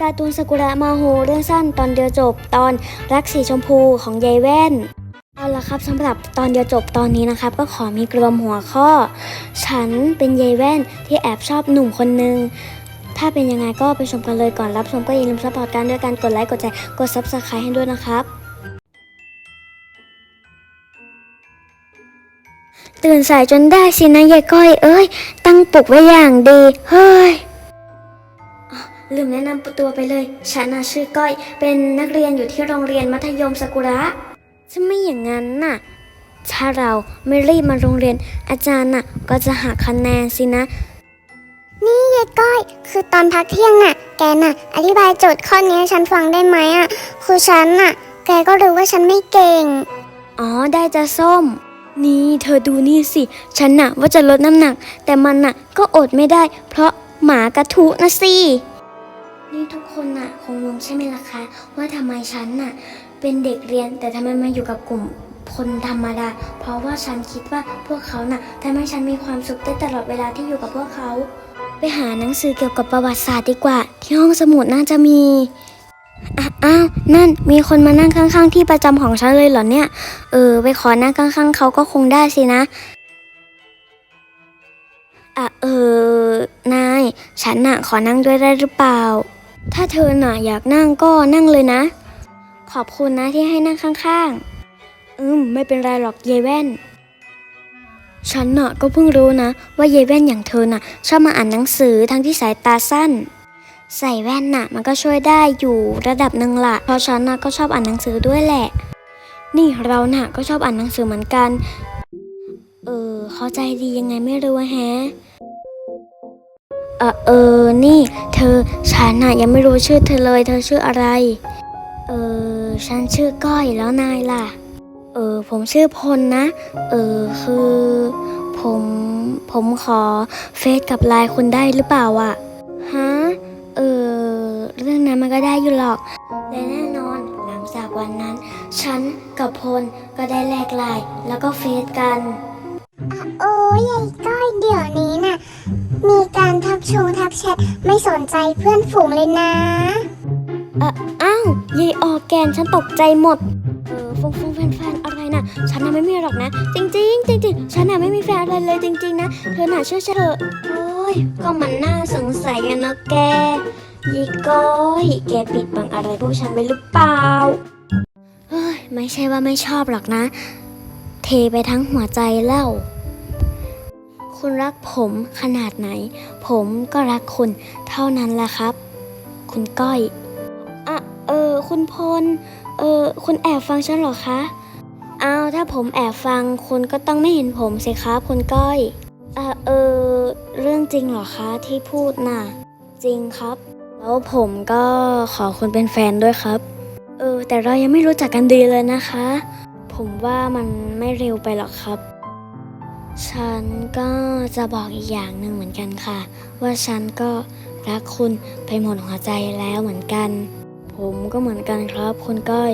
การ์ตูนสกุระมาโฮเรื่องสั้นตอนเดียวจบตอนรักสีชมพูของยายแว่นเอาละครับสำหรับตอนเดียวจบตอนนี้นะครับ ก็ขอมีกรมหัวข้อ ฉันเป็นยายแว่นที่แอบชอบหนุ่มคนหนึ่งถ้าเป็นยังไงก็ไปชมกันเลยก่อนรับชมก็อย่าลืมซัพพอร์ตกันด้วยการกดไลค์กดแชร์กด subscribe ให้ด้วยนะครับ ตื่นสายจนได้สินะยายก้อยเอ้ย ตั้งปลุกไว้อย่างดี เฮ้ย ลืมแนะนำตัวไปเลย ฉันน่ะชื่อก้อย เป็นนักเรียนอยู่ที่โรงเรียนมัธยมสกุระถ้าไม่อย่างนั้นน่ะ ถ้าเราไม่รีบมาโรงเรียน อาจารย์น่ะ ก็จะหักคะแนนสินะ นี่ยายก้อย คือตอนพักเที่ยงน่ะ แกน่ะ อธิบายโจทย์ข้อนี้ให้ฉันฟังได้ไหมอะคือฉันน่ะ แกก็รู้ว่าฉันไม่เก่ง อ๋อได้จะส้ม นี่เธอดูนี่สิ ฉันน่ะว่าจะลดน้ำหนัก แต่มันน่ะก็อดไม่ได้ เพราะหมากระทุนะสิ นี่ทุกคนน่ะ คงงงใช่ไหมล่ะคะ ว่าทำไมฉันน่ะ เป็นเด็กเรียนแต่ทำไมมาอยู่กับกลุ่มคนธรรมดา เพราะว่าฉันคิดว่าพวกเขาน่ะทำให้ฉันมีความสุขได้ตลอดเวลาที่อยู่กับพวกเขา ไปหาหนังสือเกี่ยวกับประวัติศาสตร์ดีกว่า ที่ห้องสมุดน่าจะมีอ้าวนั่นมีคนมานั่งข้างๆ ที่ประจำของฉันเลยเหรอเนี่ย เออ ไปขอนั่งข้างๆเขาก็คงได้สินะอะเออนายฉันน่ะขอนั่งด้วยได้หรือเปล่า ถ้าเธอน่ะอยากนั่งก็นั่งเลยนะ ขอบคุณนะที่ให้นั่งข้างๆ อืม ไม่เป็นไรหรอกเยายแว่น ฉันน่ะก็เพิ่งรู้นะ ว่าเยายแว่นอย่างเธอน่ะ ชอบมาอ่านหนังสือทั้งที่สายตาสั้น ใส่แว่นน่ะ มันก็ช่วยได้อยู่ระดับหนึ่งละเพราะฉันน่ะก็ชอบอ่านหนังสือด้วยแหละ นี่เราน่ะก็ชอบอ่านหนังสือเหมือนกัน เออเข้าใจดียังไงไม่รู้อะแฮะ เออเออ นี่ เธอ ฉันน่ะยังไม่รู้ชื่อเธอเลย เธอชื่ออะไร เออ ฉันชื่อก้อยแล้วนายล่ะ เออ ผมชื่อพลนะ เออ คือ ผม ผมขอเฟซกับไลน์คุณได้หรือเปล่าอะฮะ เออ เรื่องนั้นมันก็ได้อยู่หรอก และแน่นอน หลังจากวันนั้น ฉันกับพลก็ได้แลกไลน์แล้วก็เฟซกัน โอ้ยยายก้อยเดี๋ยวนี้ การทักชงทักแชทไม่สนใจเพื่อนฝูงเลยนะเอ่ออ้าวยายออร์แกนฉันตกใจหมด เออฟงฟงแฟนๆอะไรนะฉันน่ะไม่มีหรอกนะ จริงๆจริงๆฉันน่ะไม่มีแฟนอะไรเลยจริง ๆ นะ เธอน่ะเชื่อฉันเถอะโอ้ยก็มันน่าสงสัยอะนะแกยีก้อยแกปิดบังอะไรพวกฉันไปหรือเปล่าเฮ้ยไม่ใช่ว่าไม่ชอบหรอกนะ เทไปทั้งหัวใจแล้ว คุณรักผมขนาดไหน ผมก็รักคุณเท่านั้นแหละครับ คุณก้อยอะเออ คุณพล เออ คุณแอบฟังฉันหรอคะ อ้าว ถ้าผมแอบฟัง คุณก็ต้องไม่เห็นผมสิครับคุณก้อยอะเออ เรื่องจริงหรอคะที่พูดน่ะ จริงครับ แล้วผมก็ขอคุณเป็นแฟนด้วยครับ เออ แต่เรายังไม่รู้จักกันดีเลยนะคะ ผมว่ามันไม่เร็วไปหรอกครับ ฉันก็จะบอกอีกอย่างหนึ่งเหมือนกันค่ะ ว่าฉันก็รักคุณไปหมดหัวใจแล้วเหมือนกัน ผมก็เหมือนกันครับคุณก้อย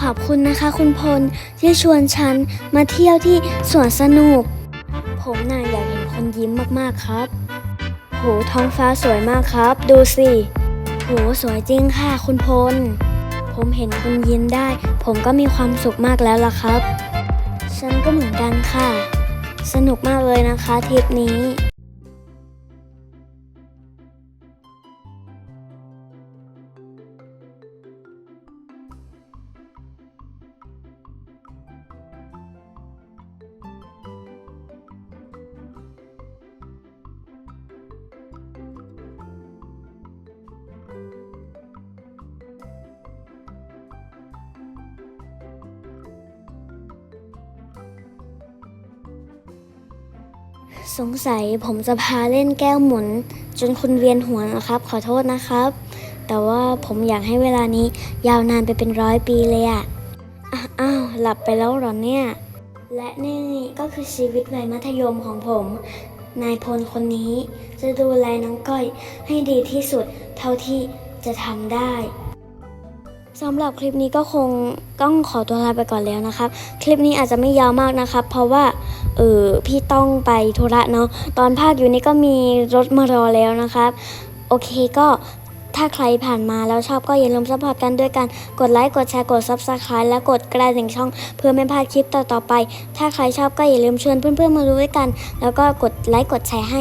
ขอบคุณนะคะคุณพลที่ชวนฉันมาเที่ยวที่สวนสนุก ผมน่ะอยากเห็นคนยิ้มมากๆครับ โหท้องฟ้าสวยมากครับ ดูสิโหสวยจริงค่ะคุณพล ผมเห็นคุณยิ้มได้ ผมก็มีความสุขมากแล้วล่ะครับ ฉันก็เหมือนกันค่ะ สนุกมากเลยนะคะทริปนี้ สงสัยผมจะพาเล่นแก้วหมุน จนคุณเวียนหัวนะครับ ขอโทษนะครับ แต่ว่าผมอยากให้เวลานี้ยาวนานไปเป็นร้อยปีเลยอะอะอ้าวหลับไปแล้วหรอเนี่ย และนี่ก็คือชีวิตวัยมัธยมของผม นายพลคนนี้จะดูแลน้องก้อยให้ดีที่สุดเท่าที่จะทำได้ สำหรับคลิปนี้ก็คงต้องขอตัวลาไปก่อนแล้วนะครับ คลิปนี้อาจจะไม่ยาวมากนะครับ เพราะว่าเออพี่ต้องไปธุระเนาะตอนภาคอยู่นี่ก็มีรถมารอแล้วนะครับ โอเคก็ถ้าใครผ่านมาแล้วชอบก็อย่าลืมซัพพอร์ตกันด้วยการกดไลค์กดแชร์กด Subscribe และกดกระดิ่งช่อง เพื่อไม่พลาดคลิปต่อๆไป ถ้าใครชอบก็อย่าลืมเชวนเพื่อนๆมารู้ด้วยกัน แล้วก็กดไลค์กดแชร์ให้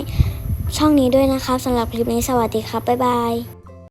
ช่องนี้ด้วยนะครับสำหรับคลิปนี้สวัสดีครับบ๊ายบาย